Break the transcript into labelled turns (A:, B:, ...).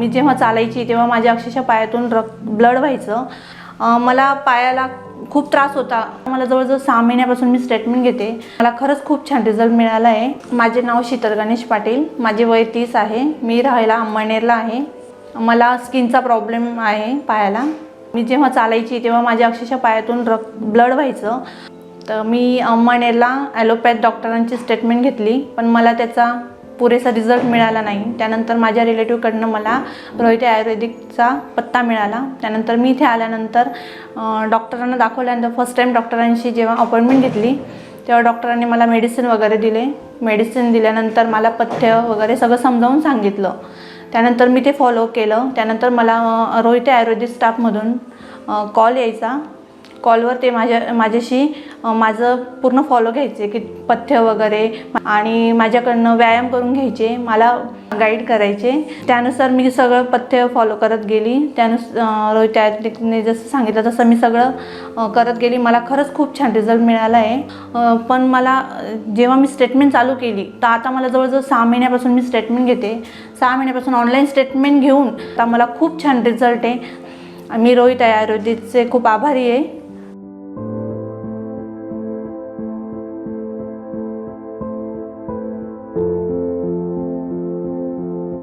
A: मी जेव्हा चालायची तेव्हा माझ्या अक्षरशः पायातून रक ब्लड व्हायचं. मला पायाला खूप त्रास होता. मला जवळजवळ सहा महिन्यापासून मी स्टेटमेंट घेते. मला खरंच खूप छान रिझल्ट मिळाला आहे माझे नाव शीतल गणेश पाटील. माझे वय तीस आहे. मी राहायला अंमळनेरला आहे. मला स्किनचा प्रॉब्लेम आहे पायाला. मी जेव्हा चालायची तेव्हा माझ्या अक्षरशः पायातून रक ब्लड व्हायचं. तर मी अंमळनेरला ॲलोपॅथ डॉक्टरांची स्टेटमेंट घेतली. पण मला त्याचा पुरेसा रिझल्ट मिळाला नाही. त्यानंतर माझ्या रिलेटिव्हकडनं मला रोहित आयुर्वेदिकचा पत्ता मिळाला. त्यानंतर मी इथे आल्यानंतर डॉक्टरांना दाखवल्यानंतर फर्स्ट टाईम डॉक्टरांशी जेव्हा अपॉइंटमेंट घेतली तेव्हा डॉक्टरांनी मला मेडिसिन वगैरे दिले. मेडिसिन दिल्यानंतर मला पथ्य वगैरे सगळं समजावून सांगितलं. त्यानंतर मी ते फॉलो केलं. त्यानंतर मला रोहित आयुर्वेदिक स्टाफमधून कॉल यायचा. कॉलवर ते माझ्या माझ्याशी माझं पूर्ण फॉलो घ्यायचे की पथ्य वगैरे आणि माझ्याकडनं व्यायाम करून घ्यायचे मला गाईड करायचे. त्यानुसार मी सगळं पथ्य फॉलो करत गेली. त्यानुसार रोहित आयुर्वेदिकने जसं सांगितलं तसं मी सगळं करत गेली. मला खरंच खूप छान रिझल्ट मिळाला आहे. पण मला जेव्हा मी स्टेटमेंट चालू केली तर आता मला जवळजवळ सहा महिन्यापासून मी स्टेटमेंट घेते. सहा महिन्यापासून ऑनलाईन स्टेटमेंट घेऊन आता मला खूप छान रिझल्ट आहे. मी रोहित आयुर्वेदिकचे खूप आभारी आहे.